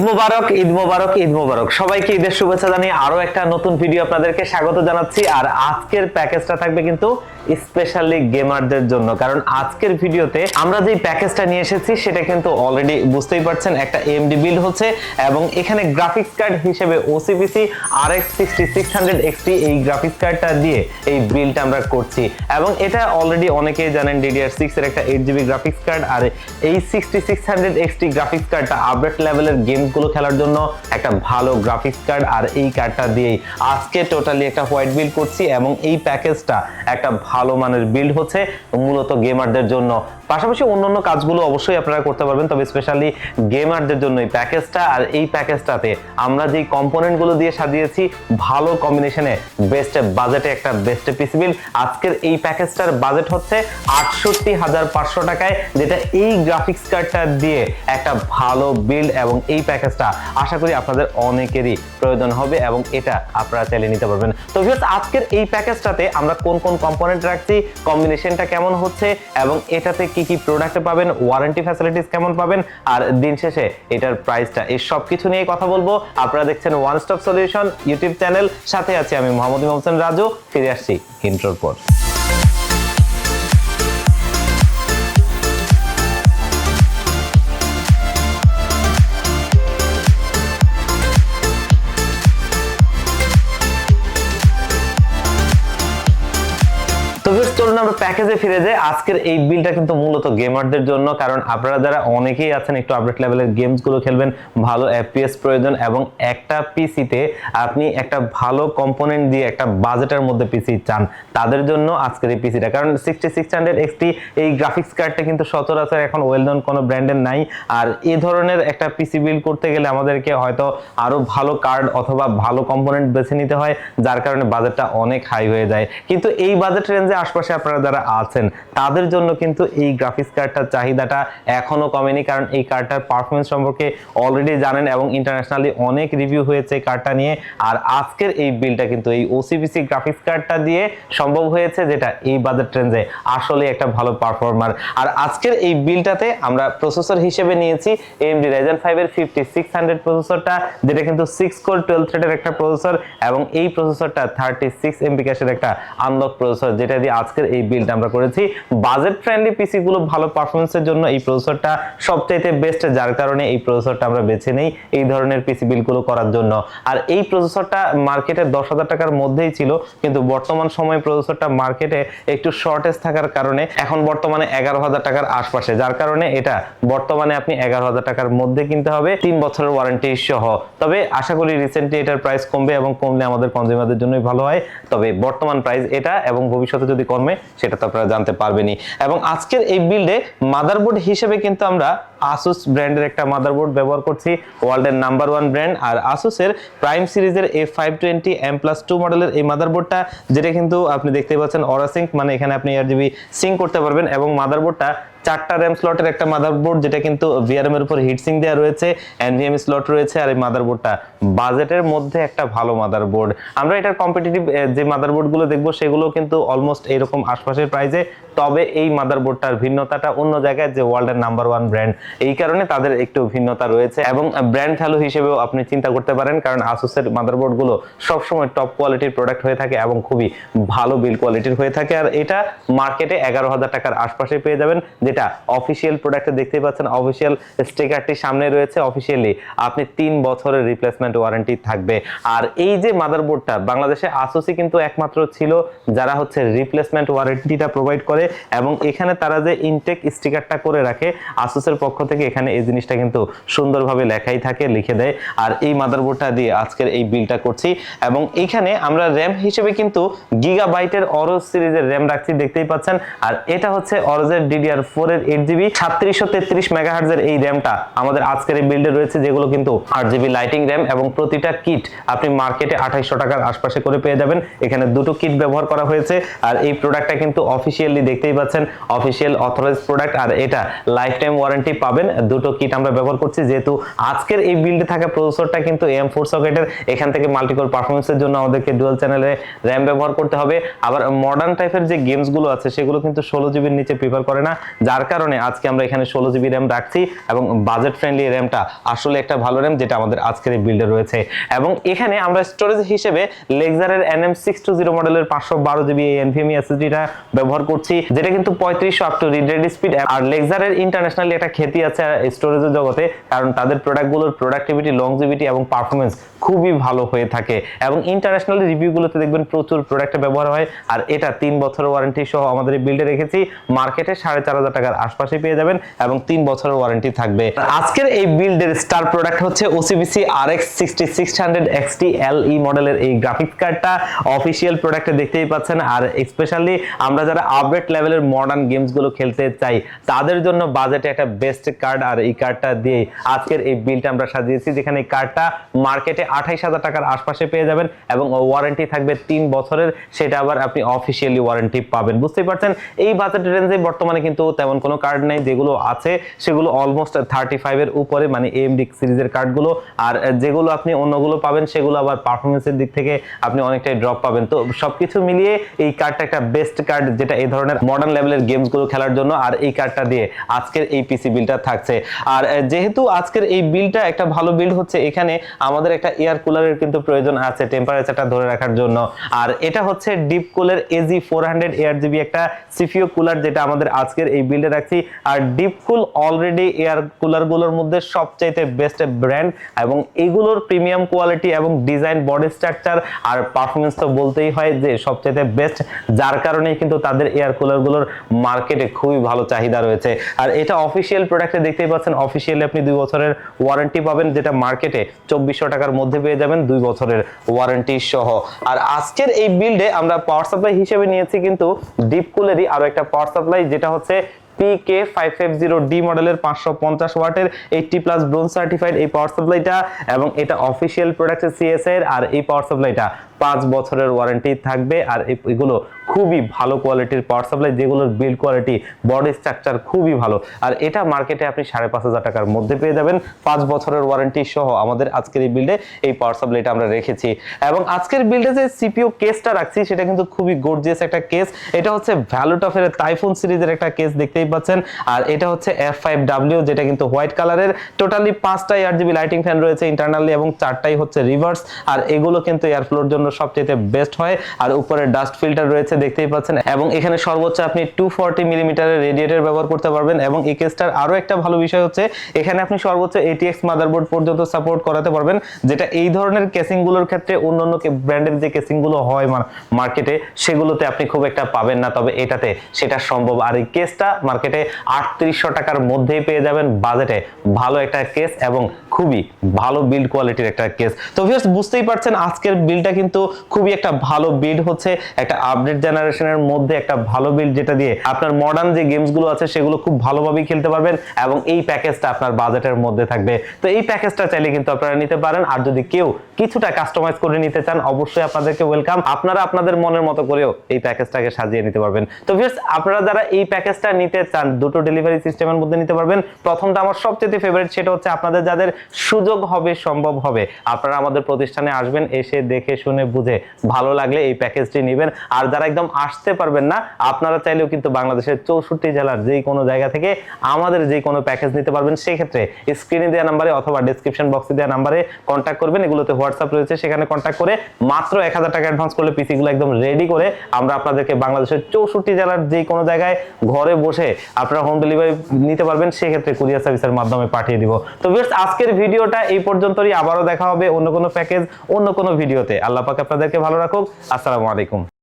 ঈদ মোবারক ঈদ মোবারক ঈদ মোবারক। সবাইকে ঈদের শুভেচ্ছা জানিয়ে আরও একটা নতুন ভিডিও আপনাদেরকে স্বাগত জানাচ্ছি। আর আজকের প্যাকেজটা থাকবে কিন্তু স্পেশালি গেমারদের জন্য। কারণ আজকের ভিডিওতে আমরা যে প্যাকেজটা নিয়ে এসেছি, সেটা কিন্তু অলরেডি বুঝতেই পারছেন, একটা এমডি বিল্ড হচ্ছে এবং এখানে গ্রাফিক্স কার্ড হিসেবে OCPC R X sixty six hundred XT এই গ্রাফিক্স কার্ডটা দিয়ে এই বিলটা আমরা করছি। এবং এটা অলরেডি অনেকেই জানেন ডিডিআর সিক্স এর একটা এইট জিবি গ্রাফিক্স কার্ড আর এই sixty six hundred XT graphics কার্ডটা আপডেট লেভেলের গেমসগুলো খেলার জন্য একটা ভালো গ্রাফিক্স কার্ড আর এই কার্ডটা দিয়েই আজকে টোটালি একটা হোয়াইট বিল্ড করছি এবং এই প্যাকেজটা একটা ভালো মানের বিল্ড হচ্ছে, মূলত গেমারদের জন্য পাশাপাশি অন্যান্য কাজগুলো অবশ্যই আপনারা করতে পারবেন, তবে স্পেশালি গেমারদের জন্য এই প্যাকেজটা আর এই প্যাকেজটাতে আমরা যেই কম্পোনেন্টগুলো দিয়ে সাজিয়েছি, ভালো কম্বিনেশনে বেস্ট বাজেটে একটা বেস্ট পিসি বিল আজকের এই প্যাকেজটার বাজেট হচ্ছে আটষট্টি হাজার পাঁচশো টাকায়, যেটা এই গ্রাফিক্স কার্ডটা দিয়ে একটা ভালো বিল্ড এবং এই প্যাকেজটা আশা করি আপনাদের অনেকেরই প্রয়োজন হবে এবং এটা আপনারা চাইলে নিতে পারবেন। তো ভিউয়ার্স আজকের এই প্যাকেজটাতে আমরা কোন কোন কম্পোনেন্ট রাখছি কম্বিনেশনটা কেমন হচ্ছে এবং এটাতে কি কি কি প্রোডাক্ট পাবেন ওয়ারেন্টি ফ্যাসিলিটিস কেমন পাবেন, আর দিন শেষে এটার প্রাইসটা এই সব কিছু নিয়ে কথা বলব। আপনারা দেখছেন one stop solution YouTube channel সাথে আছি আমি মোহাম্মদ হোসেন রাজু, ফিরে আসছি ইন্ট্রোর পর। প্যাকেজে ফিরে যাই আজকের এই বিলটা কিন্তু মূলত গেমারদের জন্য, কারণ আপনারা যারা অনেকেই আছেন, একটু আপডেট লেভেলের গেমসগুলো খেলবেন, ভালো এফপিএস প্রয়োজন এবং একটা পিসিতে আপনি একটা ভালো কম্পোনেন্ট দিয়ে একটা বাজেটের মধ্যে পিসি চান, তাদের জন্য আজকের এই পিসিটা কারণ সিক্সটি সিক্স হান্ড্রেড এক্সটি এই গ্রাফিক্স কার্ডটা কিন্তু সচরাচর এখন ওয়েল নন কোনো ব্র্যান্ডের নাই, আর এই ধরনের একটা পিসি বিল্ড করতে গেলে আমাদেরকে হয়তো আরও ভালো কার্ড অথবা ভালো কম্পোনেন্ট বেছে নিতে হয়, যার কারণে বাজেটটা অনেক হাই হয়ে যায়। কিন্তু এই বাজেট রেঞ্জে আশপাশে আপনারা যারা আছেন। তাদের জন্য কিন্তু এই গ্রাফিক্স কার্ডটার চাহিদাটা এখনও কমেনি, কারণ এই কার্ডটার পারফরমেন্স সম্পর্কে অলরেডি জানেন এবং ইন্টারন্যাশনালি অনেক রিভিউ হয়েছে এই কার্ডটা নিয়ে। আর আজকের এই বিলটা কিন্তু এই ওসিবিসি গ্রাফিক্স কার্ডটা দিয়ে সম্ভব হয়েছে, যেটা এই বাজেট রেঞ্জে আসলে একটা ভালো পারফর্মার আর আজকের এই বিলটাতে আমরা প্রসেসর হিসেবে নিয়েছি AMD Ryzen 5 এর 5600 প্রসেসরটা যেটা কিন্তু 6 কোর 12 থ্রেডের একটা প্রসেসর এবং এই প্রসেসরটা 36 এমবি ক্যাশের একটা আনলক প্রসেসর যেটা দিয়ে আজকের এই বিলটা আমরা করেছি। বাজেট ফ্রেন্ডলি পিসি গুলো ভালো পারফরমেন্সের জন্য এই প্রসেসরটা সবচাইতে বেস্ট যার কারণে এই প্রসেসরটা আমরা বেছে নেই এই ধরনের পিসি বিলগুলো করার জন্য। আর এই প্রসেসরটা মার্কেটে দশ হাজার টাকার মধ্যেই ছিল, কিন্তু বর্তমান সময়ে প্রসেসরটা মার্কেটে একটু শর্টেজ থাকার কারণে এখন বর্তমানে এগারো হাজার টাকার আশপাশে। যার কারণে এটা বর্তমানে আপনি এগারো হাজার টাকার মধ্যে কিনতে হবে, তিন বছরের ওয়ারেন্টি সহ। তবে আশা করি রিসেন্টলি এটার প্রাইস কমবে এবং কমলে আমাদের কনজিউমারদের জন্যই ভালো হয়। তবে বর্তমান প্রাইস এটা এবং ভবিষ্যতে যদি কমে, সেটা তো আপনারা জানতে পারবেনই। এবং আজকের এই বিল্ডে মাদারবোর্ড হিসেবে কিন্তু আমরা আসুস ব্র্যান্ডের একটা মাদারবোর্ড ব্যবহার করছি ওয়ার্ল্ডের নাম্বার ওয়ান ব্র্যান্ড আর আসুসের প্রাইম সিরিজের A five twenty M plus two মডেলের এই মাদারবোর্ডটা যেটা কিন্তু আপনি দেখতে পাচ্ছেন অরাসিঙ্ক মানে এখানে আপনি আর জিবি সিঙ্ক করতে পারবেন এবং মাদারবোর্ডটা চারটা র্যাম স্লটের একটা মাদারবোর্ড যেটা কিন্তু ভিআরএম এর উপর হিটসিং দেওয়া রয়েছে এনভিএম স্লট রয়েছে, আর এই মাদারবোর্ডটা বাজেটের মধ্যে একটা ভালো মাদারবোর্ড আমরা এটার কম্পিটিটিভ যে মাদারবোর্ডগুলো দেখব সেগুলো কিন্তু অলমোস্ট এইরকম আশপাশের প্রাইজে তবে এই মাদারবোর্ডটার ভিন্নতাটা অন্য জায়গায়, যে ওয়ার্ল্ডের নাম্বার ওয়ান ব্র্যান্ড এই কারণে তাদের একটু ভিন্নতা রয়েছে। এবং ব্র্যান্ড ভ্যালু হিসেবেও আপনি চিন্তা করতে পারেন, কারণ আসুসের মাদারবোর্ডগুলো সবসময় টপ কোয়ালিটির প্রোডাক্ট হয়ে থাকে এবং খুবই ভালো বিল কোয়ালিটির হয়ে থাকে। আর এটা মার্কেটে এগারো হাজার টাকার আশপাশে পেয়ে যাবেন যেটা অফিসিয়াল প্রোডাক্টে দেখতেই পাচ্ছেন অফিসিয়াল স্টিকারটি সামনে রয়েছে। অফিসিয়ালি আপনি তিন বছরের রিপ্লেসমেন্ট ওয়ারেন্টি থাকবে। আর এই যে মাদারবোর্ডটা বাংলাদেশে আসোসি কিন্তু একমাত্র ছিল যারা হচ্ছে রিপ্লেসমেন্ট ওয়ারেন্টিটা প্রোভাইড করে এবং এখানে তারা যে ইনটেক স্টিকারটা করে রাখে আসোসের পক্ষ থেকে এখানে এই জিনিসটা কিন্তু সুন্দরভাবে লেখাই থাকে, লিখে দেয়। আর এই মাদারবোর্ডটা দিয়ে আজকের এই বিলটা করছি। এবং এইখানে আমরা র্যাম হিসেবে কিন্তু গিগাবাইটের অরোজ সিরিজের র্যাম রাখছি, দেখতেই পাচ্ছেন। আর এটা হচ্ছে অরোজের ডিডিআর এর এইট জিবি সাতত্রিশশো তেত্রিশ মেগাহার্জের এই র্যামটা আমাদের আজকের এই বিল্ডে রয়েছে, যেগুলো কিন্তু আট জিবি লাইটিং র্যাম এবং প্রতিটা কিট আপনি মার্কেটে আঠাইশশো টাকার আশপাশে করে পেয়ে যাবেন। এখানে দুটো কিট ব্যবহার করা হয়েছে আর এই প্রোডাক্টটা কিন্তু অফিসিয়ালি দেখতেই পাচ্ছেন অফিসিয়াল অথরাইজ প্রোডাক্ট আর এটা লাইফ টাইম ওয়ারেন্টি পাবেন। দুটো কিট আমরা ব্যবহার করছি, যেহেতু আজকের এই বিল্ডে থাকা প্রসেসরটা কিন্তু এম ফোর সকেটের এখান থেকে মাল্টিকোর পারফরমেন্সের জন্য আমাদেরকে ডুয়াল চ্যানেলে র্যাম ব্যবহার করতে হবে। আবার মডার্ন টাইপের যে গেমসগুলো আছে, সেগুলো কিন্তু ষোলো জিবির নিচে প্রিফার করে না যার কারণে আজকে আমরা এখানে ষোলো জিবি র্যাম রাখছি এবং বাজেট ফ্রেন্ডলি র্যামটা আসলে একটা ভালো র্যাম যেটা আমাদের আজকের এই বিল্ডে রয়েছে। এবং এখানে আমরা স্টোরেজ হিসেবে লেক্সারের এনএম সিক্স টু জিরো মডেলের পাঁচশো বারো জিবি এই এনভিএমই এসএসডিটা ব্যবহার করছি, যেটা কিন্তু পঁয়ত্রিশশো up to read read speed আর লেক্সারের ইন্টারন্যাশনালি একটা খ্যাতি আছে স্টোরেজের জগতে, কারণ তাদের প্রোডাক্টগুলোর প্রোডাক্টিভিটি লং লংজিভিটি এবং পারফরমেন্স খুবই ভালো হয়ে থাকে। এবং ইন্টারন্যাশনাল রিভিউগুলোতে দেখবেন প্রচুর প্রোডাক্টে ব্যবহার হয়। আর এটা তিন বছর ওয়ারেন্টি সহ আমাদের বিল্ডে রেখেছি। মার্কেটে সাড়ে চার হাজার টাকার আশপাশে পেয়ে যাবেন এবং তিন বছরের ওয়ারেন্টি থাকবে। আজকের এই বিল্ডের স্টার প্রোডাক্ট হচ্ছে OCBC R X sixty six hundred XT L E মডেলের এই গ্রাফিক্স কার্ডটা অফিসিয়াল প্রোডাক্টে দেখতেই পাচ্ছেন আর স্পেশালি আমরা যারা আপডেট লেভেলের মডার্ন গেমসগুলো খেলতে চাই, তাদের জন্য বাজেটে একটা বেস্ট কার্ড আর এই কার্ডটা দিয়ে আজকের এই বিলটা আমরা সাজিয়েছি, যেখানে কার্ডটা মার্কেটে আঠাইশ হাজার টাকার আশপাশে পেয়ে যাবেন এবং ওয়ারেন্টি থাকবে তিন বছরের, সেটা আবার আপনি অফিসিয়ালি ওয়ারেন্টি পাবেন। বুঝতেই পারছেন? এই বাজেট রেঞ্জে বর্তমানে কিন্তু তেমন কোনো কার্ড নেই, যেগুলো আছে, সেগুলো অলমোস্ট থার্টি ফাইভের উপরে মানে এমডি সিরিজের কার্ডগুলো আর যেগুলো আপনি অন্যগুলো পাবেন, সেগুলো আবার পারফরমেন্সের দিক থেকে আপনি অনেকটাই ড্রপ পাবেন। তো সবকিছু মিলিয়ে এই কার্ডটা একটা বেস্ট কার্ড যেটা এই ধরনের মডার্ন লেভেলের গেমসগুলো খেলার জন্য। আর এই কার্ডটা দিয়ে আজকের এই পিসি বিলটা থাকছে। আর যেহেতু আজকের এই বিলটা একটা ভালো বিল হচ্ছে, এখানে আমাদের একটা এয়ার কুলারের কিন্তু প্রয়োজন আছে টেম্পারেচারটা ধরে রাখার জন্য। আর এটা হচ্ছে deep cooler AG four hundred air GB একটা সিপিও কুলার যেটা আমাদের আজকের এই বিল্ডে রাখছি আর ডিপ কুল অলরেডি এয়ার কুলারগুলোর মধ্যে সবচাইতে বেস্ট ব্র্যান্ড এবং এগুলোর প্রিমিয়াম কোয়ালিটি এবং ডিজাইন বডি স্ট্রাকচার আর পারফরমেন্স তো বলতেই হয় যে সবচাইতে বেস্ট যার কারণেই কিন্তু তাদের এয়ার কুলারগুলোর মার্কেটে খুবই ভালো চাহিদা রয়েছে। আর এটা অফিসিয়াল প্রোডাক্টে দেখতেই পাচ্ছেন অফিসিয়ালি আপনি দুই বছরের ওয়ারেন্টি পাবেন, যেটা মার্কেটে চব্বিশশো টাকার মধ্যে পেয়ে যাবেন দুই বছরের ওয়ারেন্টি সহ। আর আজকের এই বিল্ডে আমরা পাওয়ার সাপ্লাই হিসেবে নিয়েছি কিন্তু ডিপ কুলেরই আরও একটা পাওয়ার সাপ্লাই যেটা হচ্ছে PK five five zero D মডেলের পাঁচশো পঞ্চাশ ওয়াটের এইটটি প্লাস ব্রোঞ্জ সার্টিফাইড এই পাওয়ার সাপ্লাইটা এবং এটা অফিসিয়াল প্রোডাক্ট সিএসআই আর এই পাওয়ার সাপ্লাইটা পাঁচ বছরের ওয়ারেন্টি থাকবে আর এগুলো খুবই ভালো কোয়ালিটির পাওয়ার সাপ্লাই যেগুলোর বিল্ড কোয়ালিটি বডি স্ট্রাকচার খুবই ভালো। আর এটা মার্কেটে আপনি সাড়ে পাঁচ হাজার টাকার মধ্যে পেয়ে যাবেন। পাঁচ বছরের ওয়ারেন্টি সহ আমাদের আজকের এই বিল্ডে এই পাওয়ার সাপ্লাইটা আমরা রেখেছি। এবং আজকের বিল্ডে যে সিপিও কেসটা রাখছি, সেটা কিন্তু খুবই গর্জিয়াস একটা কেস এটা হচ্ছে ভ্যালুটফের টাইফুন সিরিজের একটা কেস দেখতেই পাচ্ছেন। আর এটা হচ্ছে এফ ফাইভ ডাব্লিউ যেটা কিন্তু হোয়াইট কালারের টোটালি পাঁচটাই আট জিবি লাইটিং ফ্যান রয়েছে ইন্টারনালি এবং চারটাই হচ্ছে রিভার্স আর এগুলো কিন্তু এয়ার ফ্লোর জন্য সবচেয়ে বেস্ট হয়। আর উপরে ডাস্ট ফিল্টার রয়েছে, দেখতেই পাচ্ছেন। এবং এখানে সর্বোচ্চ আপনি টু ফর্টি মিলিমিটারের রেডিয়েটর ব্যবহার করতে পারবেন। এবং এই কেসটার আরও একটা ভালো বিষয় হচ্ছে, এখানে আপনি সর্বোচ্চ এটিএক্স মাদারবোর্ড পর্যন্ত সাপোর্ট করাতে পারবেন, যেটা এই ধরনের কেসিংগুলোর ক্ষেত্রে অন্য ব্র্যান্ডের যে কেসিংগুলো হয় মার্কেটে সেগুলোতে আপনি খুব একটা পাবেন না। তবে এটাতে সেটা সম্ভব। আর এই কেসটা মার্কেটে আটত্রিশশো টাকার মধ্যেই পেয়ে যাবেন। বাজেটে ভালো একটা কেস এবং খুবই ভালো বিল্ড কোয়ালিটির একটা কেস তো ভিউয়ার্স বুঝতেই পারছেন, আজকের বিলটা কিন্তু খুবই একটা ভালো বিল্ড হচ্ছে। একটা আপডেট জেনারেশনের মধ্যে একটা ভালো বিল্ড যেটা দিয়ে আপনার মডার্ন যে গেমসগুলো আছে, সেগুলো খুব ভালোভাবেই খেলতে পারবেন এবং এই প্যাকেজটা আপনার বাজেটের মধ্যে থাকবে। তো এই প্যাকেজটা চাইলে কিন্তু আপনারা নিতে পারেন। আর যদি কেউ কিছুটা কাস্টমাইজ করে নিতে চান, অবশ্যই আপনাদেরকে ওয়েলকাম আপনারা আপনাদের মনের মতো করেও এই প্যাকেজটাকে সাজিয়ে নিতে পারবেন। তো ভিউয়ার্স আপনারা যারা এই প্যাকেজটা নিতে চান, দুটো ডেলিভারি সিস্টেমের মধ্যে নিতে পারবেন। প্রথমটা আমার সবচেয়ে ফেভারিট সেটা হচ্ছে আপনাদের যাদের সুযোগ হবে, সম্ভব হবে। আপনারা আমাদের প্রতিষ্ঠানে আসবেন, এসে দেখে শুনে বুঝে ভালো লাগলে এই প্যাকেজটি নেবেন। আর যারা একদম আসতে পারবেন না, আপনারা চাইলেও কিন্তু বাংলাদেশের চৌষট্টি জেলার যেই কোনো জায়গা থেকে আমাদের যে কোনো প্যাকেজ নিতে পারবেন। সেক্ষেত্রে স্ক্রিনে দেওয়া নাম্বারে অথবা ডিসক্রিপশন বক্সে দেওয়া নাম্বারে কন্ট্যাক্ট করবেন। এগুলোতে হোয়াটসঅ্যাপ রয়েছে, সেখানে কন্ট্যাক্ট করে মাত্র এক হাজার টাকা অ্যাডভান্স করলে পিসিগুলো একদম রেডি করে আমরা আপনাদেরকে বাংলাদেশের চৌষট্টি জেলার যে কোনো জায়গায় ঘরে বসে আপনারা হোম ডেলিভারি নিতে পারবেন। সেক্ষেত্রে কুরিয়ার সার্ভিসের মাধ্যমে পাঠিয়ে দিব। তো ভিউয়ার্স আজকের ভিডিওটা এই পর্যন্তই। আবারও দেখা হবে অন্য কোনো প্যাকেজ অন্য কোনো ভিডিওতে। আল্লাহ পাক আপনাদেরকে ভালো রাখুক। আসসালামু আলাইকুম।